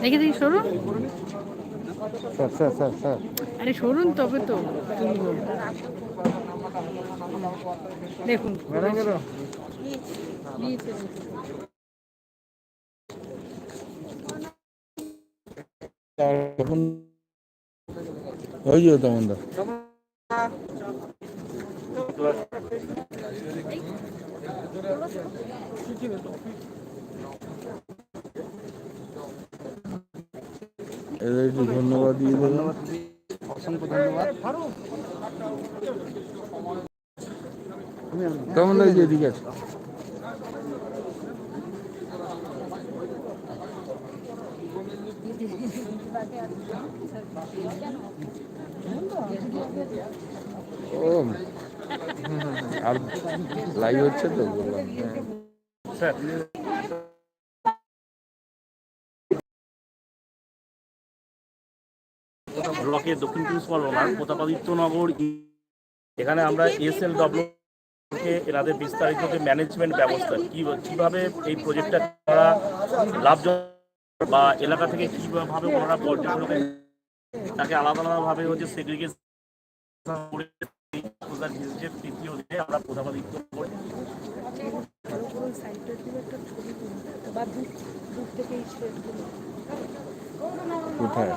দেখে দেখি সরুন। Sir sir sir sir. আরে সরুন তবে তো দেখুন। দিয়েছে। তখন ওই যে তখন দা এদের একটু ধন্যবাদ দিয়ে দেবেন অসংখ্য ধন্যবাদ কেমন লাগছে এদিকে? আছে ও। আর লাইভ হচ্ছে তো বললাম। ব্লকের দক্ষিণ চব্বিশ পরগনার প্রতাপাদিত্যনগর এখানে আমরা এসএল কে এনাদের বিস্তারিত যে ম্যানেজমেন্ট ব্যবস্থা কি কীভাবে এই প্রজেক্টটা করা লাভজনক বা এলাকা থেকে কীভাবে ওনারা পর্যটকদের তাকে আলাদা আলাদাভাবে হচ্ছে সেগ্রিগেশন করে ভিজিটের তৃতীয় দিনে আমরা প্রতাপাদিত্য করে। সাইডটার দিকে একটা ছবি তুলুন বা দূর দূর থেকে এই shade গুলো। কোথায়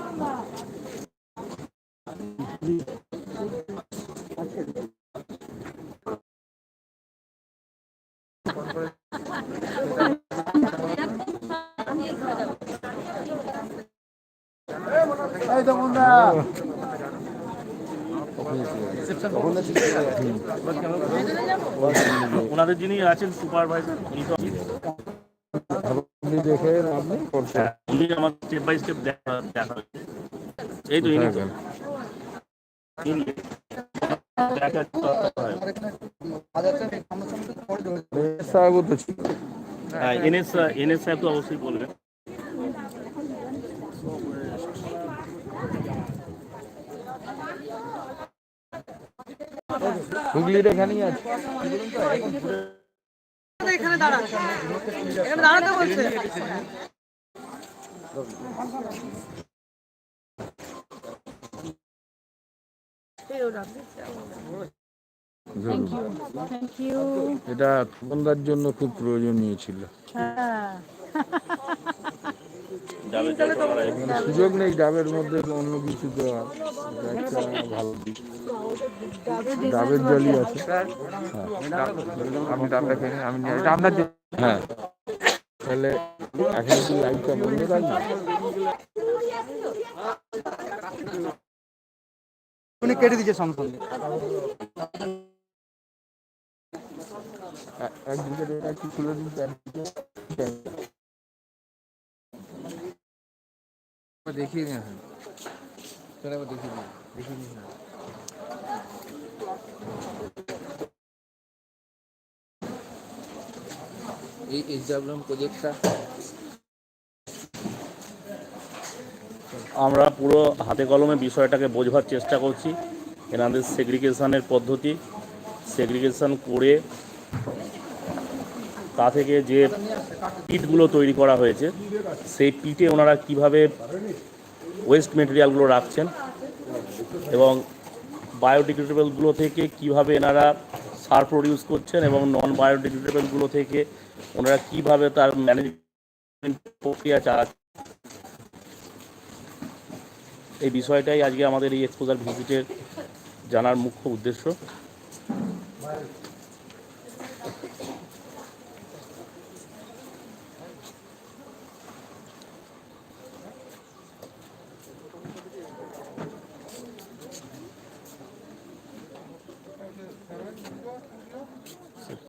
এই তো বন্ধা ওনাদের যিনি আছেন সুপারভাইজার উনি তো দেখে আপনি উনি আমার স্টেপ বাই দেখা দেখা এই তো ইনি এনএস সাহেব তো অবশ্যই বলবেন। হুগলির এখানেই আছে। এখানে দাঁড়া এখানে দাঁড়াতে বলছে। এটা তপনদার জন্য খুব প্রয়োজনীয় ছিল। হ্যাঁ। সুযোগ নেই ডাবের মধ্যে অন্য কিছু একটা ভালো দিক। ডাবের জলই আছে। আমি ডাবটা খেয়ে আমি আপনার হ্যাঁ। তাহলে এখন কি লাইটটা বন্ধ রাখব উনি কেটে দিচ্ছে সঙ্গে সঙ্গে একটু খুলে দিন এই আমরা পুরো হাতে কলমে বিষয়টাকে বোঝবার চেষ্টা করছি। এনাদের সেগ্রিগেশনের পদ্ধতি সেগ্রিগেশন করে তা থেকে যে পিটগুলো তৈরি করা হয়েছে, সেই পিটে ওনারা কীভাবে ওয়েস্ট মেটেরিয়ালগুলো রাখছেন এবং বায়োডিগ্রেডেবলগুলো থেকে কীভাবে এনারা সার প্রডিউস করছেন এবং নন বায়োডিগ্রেডেবলগুলো থেকে ওনারা কীভাবে তার ম্যানেজমেন্ট প্রক্রিয়া চালাচ্ছেন। এই বিষয়টাই আজকে আমাদের এই এক্সপোজার ভিজিটের জানার মুখ্য উদ্দেশ্য।